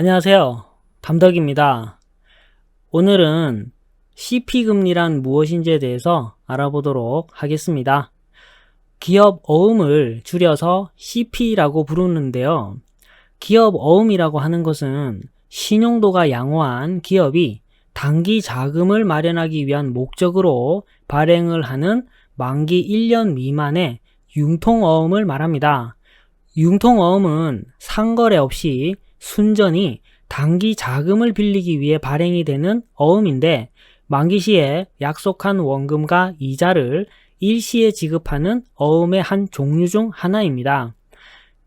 안녕하세요. 담덕입니다. 오늘은 CP금리란 무엇인지에 대해서 알아보도록 하겠습니다. 기업 어음을 줄여서 CP라고 부르는데요. 기업 어음이라고 하는 것은 신용도가 양호한 기업이 단기 자금을 마련하기 위한 목적으로 발행을 하는 만기 1년 미만의 융통어음을 말합니다. 융통어음은 상거래 없이 순전히 단기 자금을 빌리기 위해 발행이 되는 어음인데 만기 시에 약속한 원금과 이자를 일시에 지급하는 어음의 한 종류 중 하나입니다.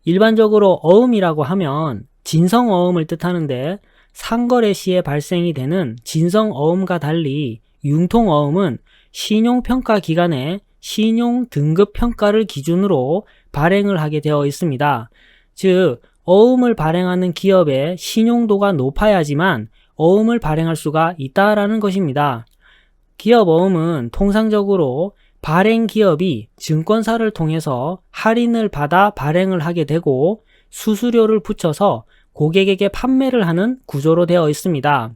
일반적으로 어음이라고 하면 진성 어음을 뜻하는데 상거래 시에 발생이 되는 진성 어음과 달리 융통 어음은 신용평가 기간에 신용 등급 평가를 기준으로 발행을 하게 되어 있습니다. 즉, 어음을 발행하는 기업의 신용도가 높아야지만 어음을 발행할 수가 있다라는 것입니다. 기업 어음은 통상적으로 발행 기업이 증권사를 통해서 할인을 받아 발행을 하게 되고 수수료를 붙여서 고객에게 판매를 하는 구조로 되어 있습니다.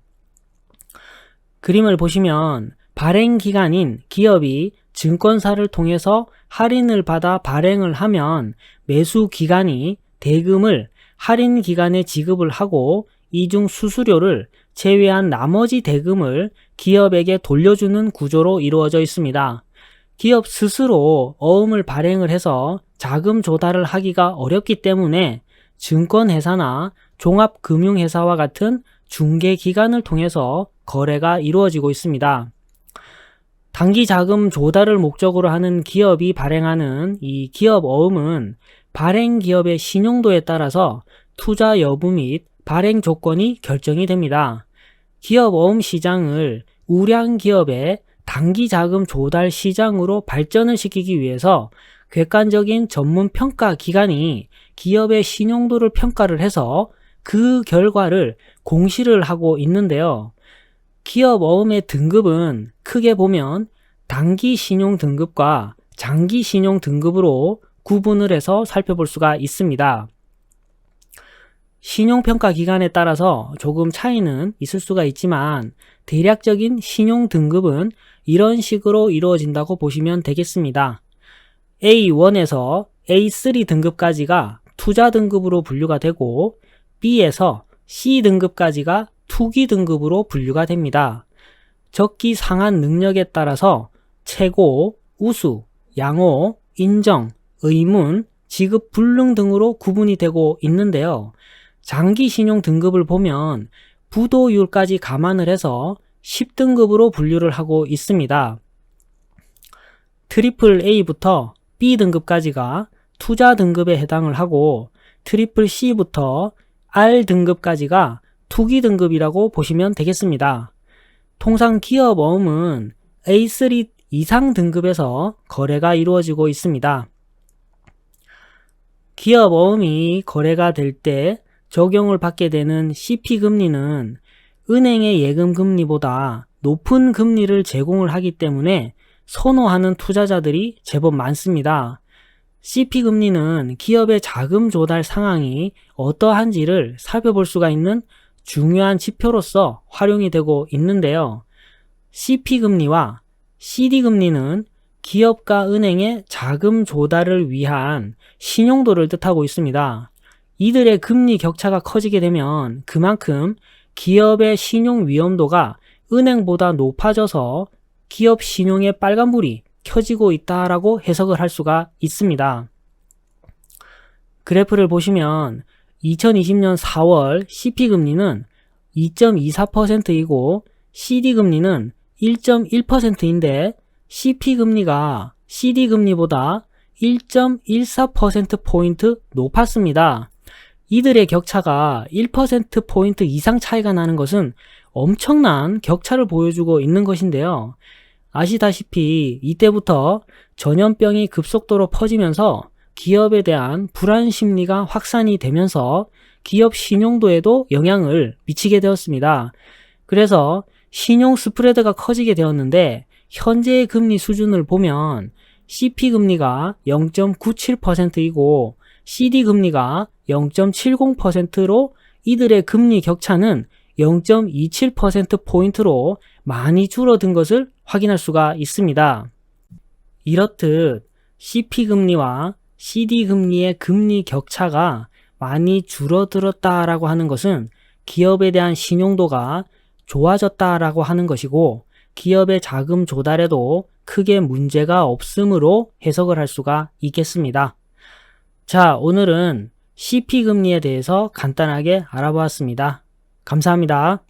그림을 보시면 발행 기간인 기업이 증권사를 통해서 할인을 받아 발행을 하면 매수 기간이 대금을 할인 기간에 지급을 하고 이중 수수료를 제외한 나머지 대금을 기업에게 돌려주는 구조로 이루어져 있습니다. 기업 스스로 어음을 발행을 해서 자금 조달을 하기가 어렵기 때문에 증권회사나 종합금융회사와 같은 중개기관을 통해서 거래가 이루어지고 있습니다. 단기 자금 조달을 목적으로 하는 기업이 발행하는 이 기업 어음은 발행 기업의 신용도에 따라서 투자 여부 및 발행 조건이 결정이 됩니다. 기업 어음 시장을 우량 기업의 단기 자금 조달 시장으로 발전을 시키기 위해서 객관적인 전문 평가 기관이 기업의 신용도를 평가를 해서 그 결과를 공시를 하고 있는데요. 기업 어음의 등급은 크게 보면 단기 신용 등급과 장기 신용 등급으로 구분을 해서 살펴볼 수가 있습니다. 신용평가 기간에 따라서 조금 차이는 있을 수가 있지만 대략적인 신용 등급은 이런 식으로 이루어진다고 보시면 되겠습니다. A1에서 A3 등급까지가 투자 등급으로 분류가 되고 B에서 C 등급까지가 투기 등급으로 분류가 됩니다. 적기 상한 능력에 따라서 최고, 우수, 양호, 인정, 의문, 지급 불능 등으로 구분이 되고 있는데요. 장기 신용 등급을 보면 부도율까지 감안을 해서 10등급으로 분류를 하고 있습니다. 트리플 A부터 B 등급까지가 투자 등급에 해당을 하고 트리플 C부터 R 등급까지가 투기 등급이라고 보시면 되겠습니다. 통상 기업 어음은 A3 이상 등급에서 거래가 이루어지고 있습니다. 기업 어음이 거래가 될 때 적용을 받게 되는 CP금리는 은행의 예금 금리보다 높은 금리를 제공을 하기 때문에 선호하는 투자자들이 제법 많습니다. CP금리는 기업의 자금 조달 상황이 어떠한지를 살펴볼 수가 있는 중요한 지표로서 활용이 되고 있는데요. CP금리와 CD금리는 기업과 은행의 자금 조달을 위한 신용도를 뜻하고 있습니다. 이들의 금리 격차가 커지게 되면 그만큼 기업의 신용 위험도가 은행보다 높아져서 기업 신용의 빨간불이 켜지고 있다라고 해석을 할 수가 있습니다. 그래프를 보시면 2020년 4월 CP금리는 2.24%이고 CD금리는 1.1%인데 CP금리가 CD금리보다 1.14%포인트 높았습니다. 이들의 격차가 1%포인트 이상 차이가 나는 것은 엄청난 격차를 보여주고 있는 것인데요. 아시다시피 이때부터 전염병이 급속도로 퍼지면서 기업에 대한 불안 심리가 확산이 되면서 기업 신용도에도 영향을 미치게 되었습니다. 그래서 신용 스프레드가 커지게 되었는데 현재의 금리 수준을 보면 CP 금리가 0.97%이고 CD 금리가 0.70%로 이들의 금리 격차는 0.27%포인트로 많이 줄어든 것을 확인할 수가 있습니다. 이렇듯 CP금리와 CD금리의 금리 격차가 많이 줄어들었다라고 하는 것은 기업에 대한 신용도가 좋아졌다라고 하는 것이고 기업의 자금 조달에도 크게 문제가 없으므로 해석을 할 수가 있겠습니다. 자, 오늘은 CP금리에 대해서 간단하게 알아보았습니다. 감사합니다.